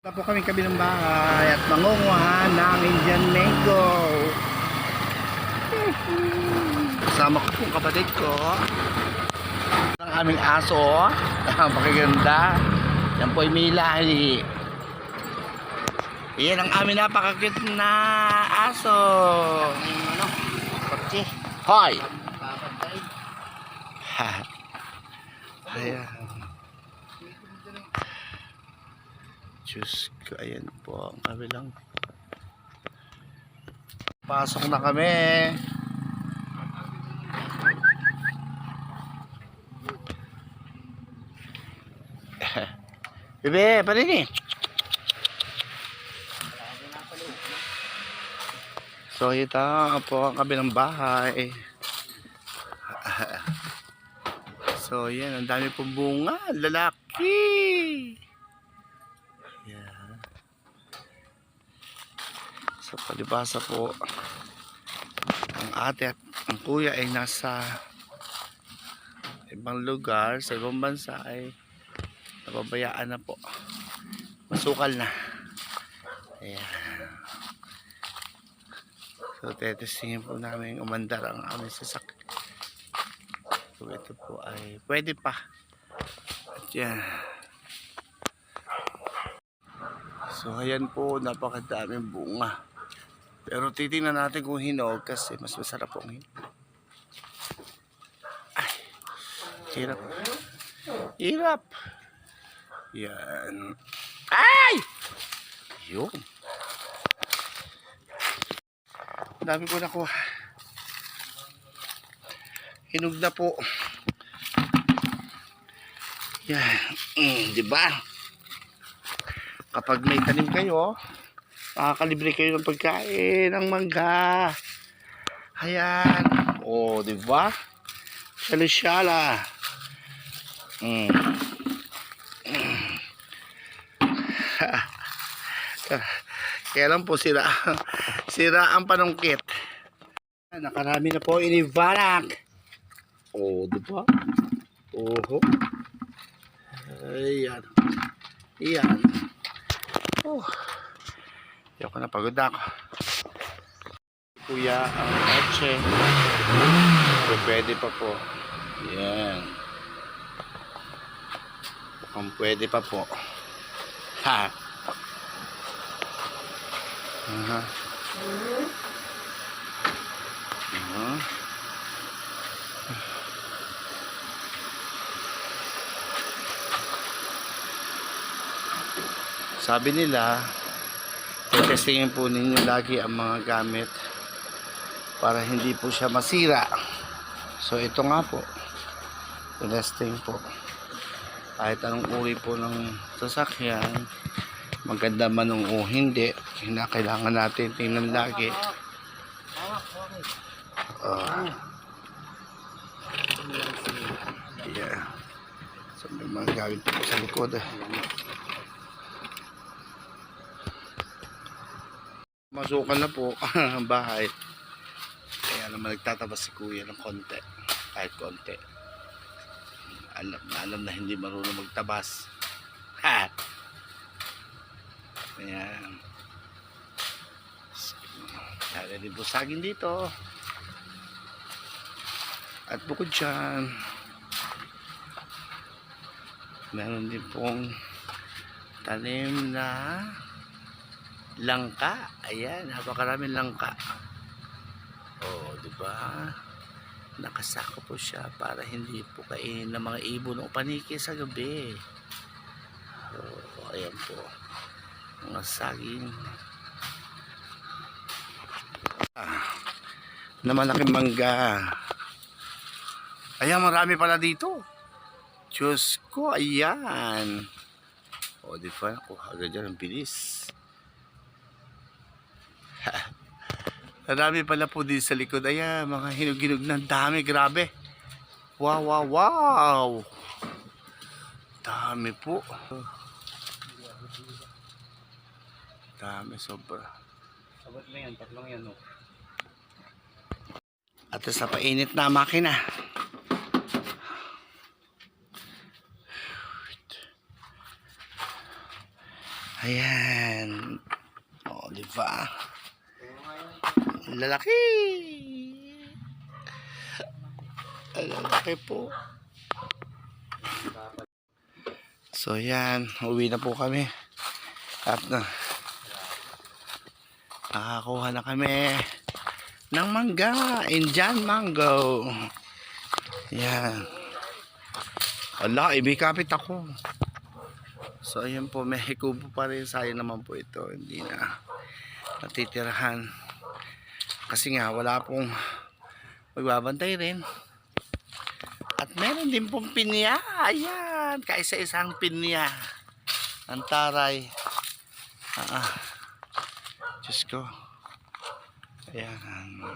Wala po kami kabilang bahay at mangunguha ng Indian mango. Kasama ko pong kapatid ko. Ang aming aso. Pakiganda. Yan po ay Milali. Yan ang aming napakakit na aso. Ano? Hoy! Ayan. Diyos ko, ayan po ang kabilang. Pasok na kami. Bebe, pa eh. So, ito po ang kabilang bahay. So, yan. Ang dami pong bunga. Lalaki. So, palibasa po, ang ate at ang kuya ay nasa ibang lugar, sa ibang bansa ay nababayaan na po. Masukal na. Ayan. So, tetestingin po namin umandar ang aming sasakyan. So, ito po ay pwede pa. At yan. So, ayan po, napakadaming bunga. Pero titingnan natin kung hinog kasi mas masarap pong hinog. Ay, hirap. Hirap. Yan. Ay! Yun. Ang dami ko nakuha. Hinog na po. Yan. Mm, di ba? Kapag may tanim kayo, makakalibre kayo ng pagkain ng mangga. Ayan. O, oh, di ba? Shala-shala. Mm. Kaya lang po sira sira ang panungkit. Nakarami na po inibarak. Oh, di ba? Oho. Ayan. Ayan. Oh. Hindi ako napagod na ako. Kuya, ang kotse. So, pwede pa po. Yan. Mukhang pwede pa po. Ha. Aha. Aha. Sabi nila, testingin po ninyo lagi ang mga gamit para hindi po siya masira. So ito nga po, testing po. Kahit anong uri po ng sasakyan, maganda man o hindi, kinakailangan natin tingnan lagi. Ah. yeah. So may mga gamit po sa likod. eh. Masukan na po ang bahay. Kaya naman nagtatabas si kuya ng konti. Kahit konti. Alam na alam na hindi marunong magtabas. Ha! Ayan. Kaya din po dito. At bukod dyan, meron din pong tanim na langka. Ayan, napakaraming langka. Oh, di ba? Nakasako po siya para hindi po kainin ng mga ibon o paniki sa gabi. Oh, ayan po. Mga saging. Ah, na malaking mangga. Ayan, marami pala dito. Diyos ko, ayan. O, di ba? Kuha agad dyan ang bilis. Marami pala po din sa likod. Ayan, mga hinog-hinog ng dami. Grabe. Wow, wow, wow. Dami po. Dami, sobra. Sabat lang yan, tatlong yan. Oh. At sa painit na makina. Ayan. O, di ba? Lalaki. Lalaki po. So, yan. Uwi na po kami. At na. Nakakuha na kami ng mangga. Indian mango. Yan. Wala, ibikapit ako. So, ayun po, may kubo pa rin. Sayang naman po ito. Hindi na natitirahan. Kasi nga, wala pong magbabantay rin. At meron din pong pinya. Ayan, kaisa-isang pinya. Ang taray. Ah, ah. Diyos ko. Ayan.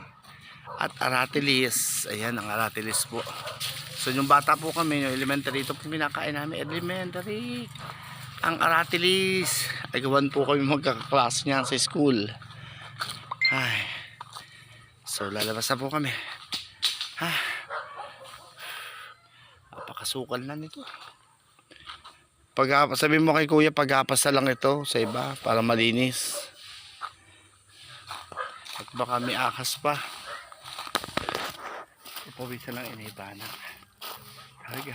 At aratilis. Ayan, ang aratilis po. So, yung bata po kami, yung elementary, ito po pinakain namin. Elementary. Ang aratilis. Ay, gawan po kami magkakaklas niyan sa school. So, lalabas na po kami. Ha. Napakasukal na nito. Pag sabi mo kay kuya, pag-apasa lang ito sa iba para malinis. At baka may akas pa. Pawisan lang inibana. Talaga.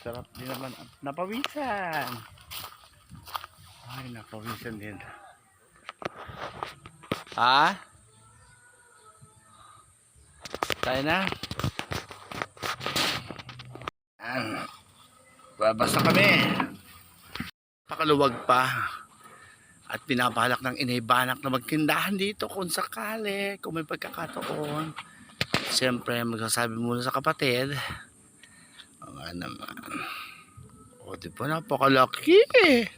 Sarap din naman. Napawisan. Ay, napawisan din. Ha? Tayo na. Yan. Babasa kami. Pakaluwag pa. At pinabalak ng inaybanak na magtindahan dito kung sakali, kung may pagkakataon. Siyempre, magsasabi muna sa kapatid. O naman. O, di ba napakalaki eh.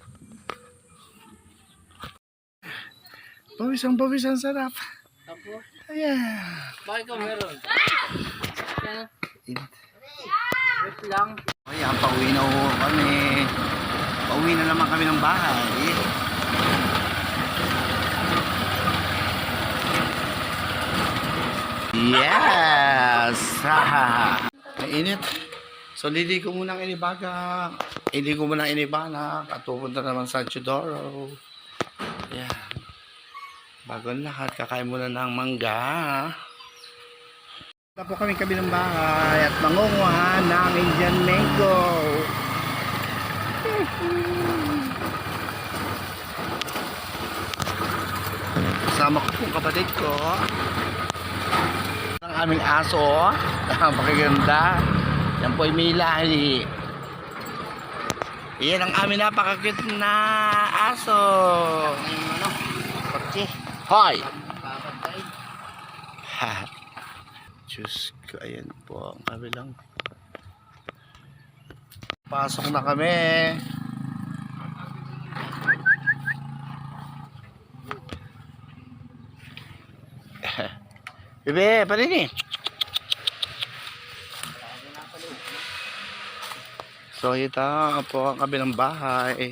Pawisang pawisang sarap. Tapos, Ayan. bakit ka meron? Yan. Wait lang. Ayan, pauwi na ho kami. Pauwi na naman kami ng bahay. Yes! Mainit. So, lili ko muna ang inibaga. Ko muna ang inibana. At pupunta naman sa Chudoro. Ayan. Bago lahat, kakain muna ng mangga. Punta po kami kabi ng bahay at mangunguha ng Indian mango. Kasama ko pong kapatid ko. Ang aming aso. Napakaganda. Yan po ay Milali. Yan ang aming napakakit na aso. Hoy! Ha. Diyos ko, ayan po ang kabilang. Pasok na kami. Bebe, pa rin eh. So, ito po ang kabilang bahay.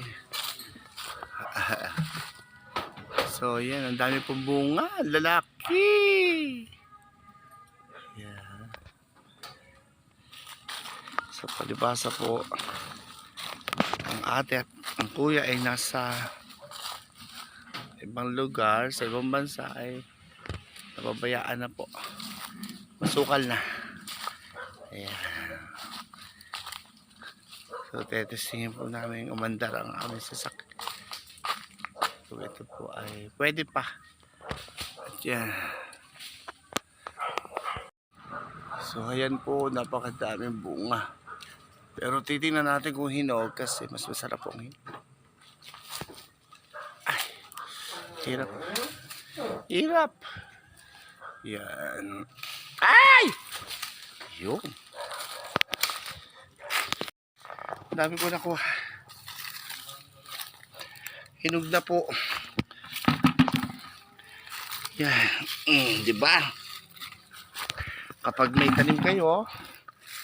So, yan. Ang dami pong bunga. Lalaki. Yan. Sa palibasa po, ang ate at ang kuya ay nasa ibang lugar, sa ibang bansa ay nababayaan na po. Masukal na. Ayan. So, tetestingin po namin umandar ang aming sasakyan. So, ito po ay pwede pa. At yan. So, ayan po, napakadaming bunga. Pero titingnan natin kung hinog kasi mas masarap pong hinog. Ay, hirap. Hirap. Yan. Ay! Yun. Dami ko nakuha. Hinog na po. Yan. Mm, di ba? Kapag may tanim kayo,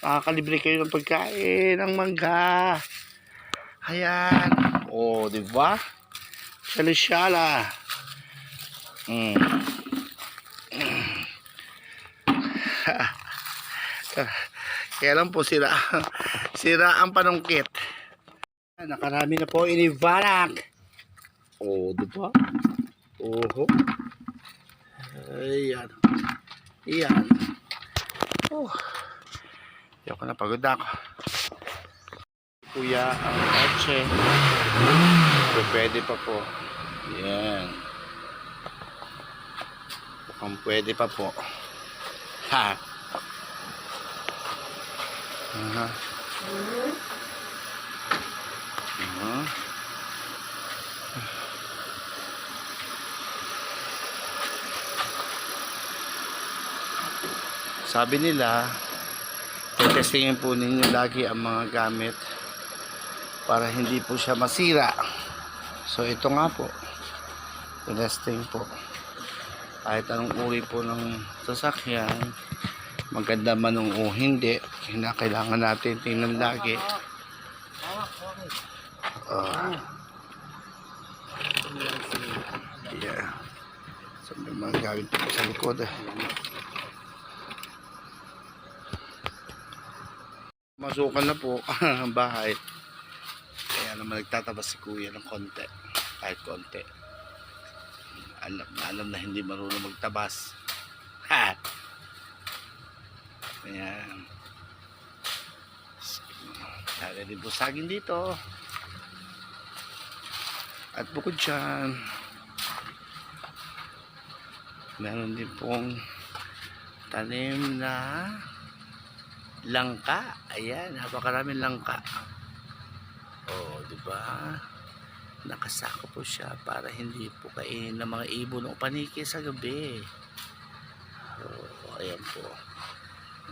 makakalibre kayo ng pagkain, ng mangga. Ayan. O, oh, di ba? Shala-shala. Mm. Kaya lang po sira, sira ang panungkit. Nakarami na po inibarak. Oh, di ba? Oho. Ayan. Ayan. Oh. Hindi ako napagod na ako. Kuya, ang kotse. So, pwede pa po. Yan. Mukhang pwede pa po. Ha? Aha. Aha. Sabi nila, testingin po ninyo lagi ang mga gamit para hindi po siya masira. So ito nga po, testing po. Kahit anong uri po ng sasakyan, maganda man o hindi, kinakailangan natin tingnan lagi. Ah. yeah. So may mga gamit po sa likod. eh. Masukan na po ang bahay. Kaya naman nagtatabas si kuya ng konti. Kahit konti. Alam na alam na hindi marunong magtabas. Ha! Ayan. Kaya din po saging dito. At bukod dyan, meron din pong tanim na langka. Ayan, napakaraming langka. Oh, di ba? Nakasako po siya para hindi po kainin ng mga ibon o paniki sa gabi. Oh, ayan po.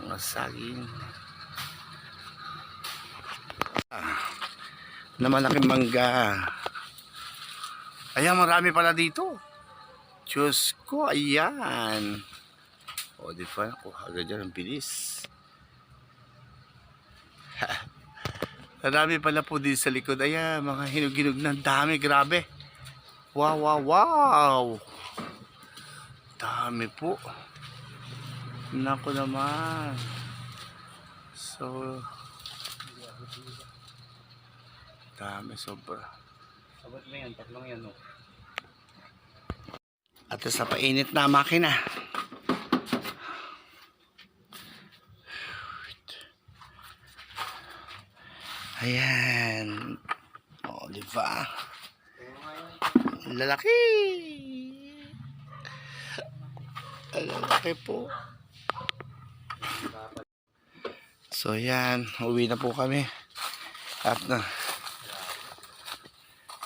Mga saging. Ah, na malaking mangga. Ayan, marami pala dito. Diyos ko, ayan. O, di ba? Ako, agad dyan ang bilis. Marami pala po din sa likod. Ayan, mga hinog-hinog ng dami. Grabe. Wow, wow, wow. Dami po. Nako naman. So, dami sobra. Sabot mo yan, tatlong yan, no? At sa painit na makina. Ayan. O, di ba? Lalaki. Lalaki po. So, yan. Uwi na po kami. At na.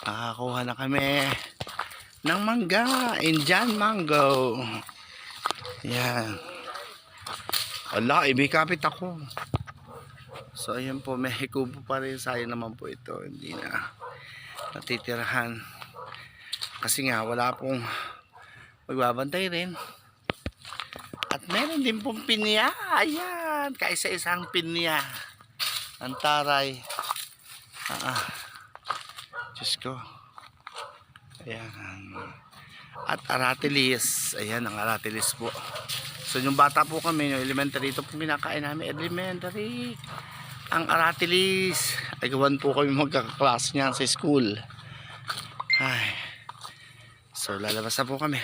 Nakakuha na kami ng mangga. Indian mango. Yan. Ala, ibikapit ako. So, ayan po, may hikubo pa rin. Sayang naman po ito. Hindi na natitirahan. Kasi nga, wala pong magbabantay rin. At meron din pong pinya. Ayan, kaisa-isang pinya. Ang taray. Ah, ah. Diyos ko. Ayan. At aratilis. Ayan ang aratilis po. So yung bata po kami, yung elementary, ito po kinakain namin. Elementary. Ang aratilis. Ay gawan po kami magkakaklas niyan sa school. Ay. So lalabas na po kami.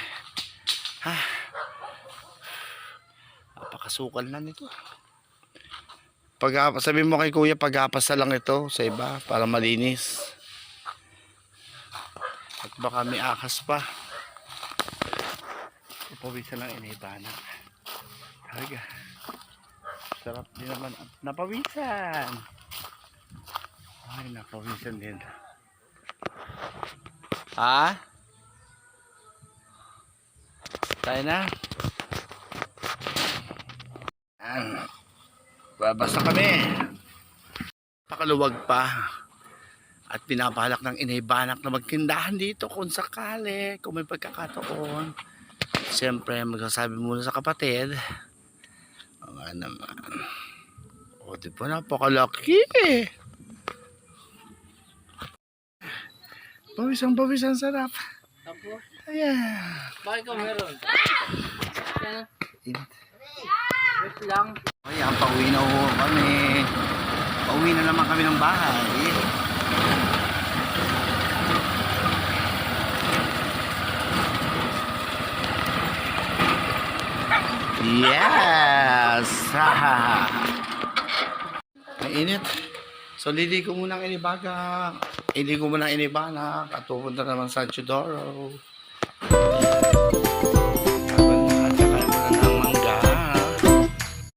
Ha. Napakasukal na nito. Pag sabi mo kay kuya, pag-apas na lang ito sa iba para malinis. At baka may akas pa. Papawisan lang inibana. Talaga. Sarap din naman. At napawisan. Ay, napawisan din. Ha? Tayo na. Yan. Babasa kami. Pakaluwag pa. At pinabalak ng inaybanak na magtindahan dito kung sakali, kung may pagkakataon. Siyempre, magsasabi muna sa kapatid. Nga naman. O, di ba napakalaki eh. Pawisang pawisang sarap. Tapos, Ayan. bakit ka meron? Wait lang. Ayan, pauwi na ho kami. Pauwi na naman kami ng bahay. Yes! Ang init. So, lili ko muna ang inibaga. Ili ko muna ang inibana. At pupunta naman sa Chidoro.